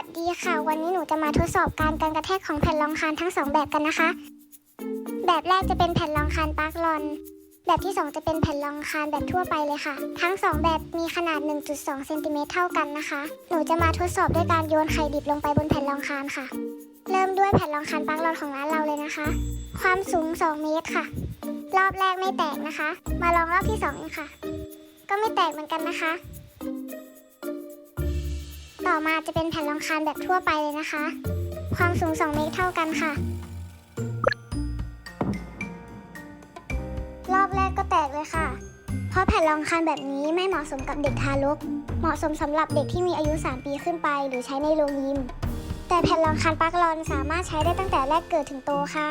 วัสดีค่ะ วันนี้หนูจะมาทดสอบการกันกระแทกของแผ่นรองคานทั้งสองแบบกันนะคะ แบบแรกจะเป็นแผ่นรองคานปาร์กลอน แบบที่ 2 จะเป็นแผ่นรองคานแบบทั่วไปเลยค่ะ ทั้ง 2 แบบมีขนาด 1.2เซนติเมตรเท่ากันนะคะ หนูจะมาทดสอบด้วยการโยนไข่ดิบลงไปบนแผ่นรองคานค่ะ เริ่มด้วยแผ่นรองคานปาร์กลอนของร้านเราเลยนะคะ ความสูง 2 เมตรค่ะ รอบแรกไม่แตกนะคะ มาลองรอบที่2กันค่ะ ก็ไม่แตกเหมือนกันนะคะ อมาจะเป็นแผ่นรองคานแบบทั่วไปเลยนะคะ ความสูง 2 เมตรเท่ากันค่ะ รอบแรกก็แตกเลยค่ะ เพราะแผ่นรองคานแบบนี้ไม่เหมาะสมกับเด็กทารก เหมาะสมสำหรับเด็กที่มีอายุ 3 ปีขึ้นไป หรือใช้ในโรงยิม แต่แผ่นรองคานปาร์กลอนสามารถใช้ได้ตั้งแต่แรกเกิดถึงโตค่ะ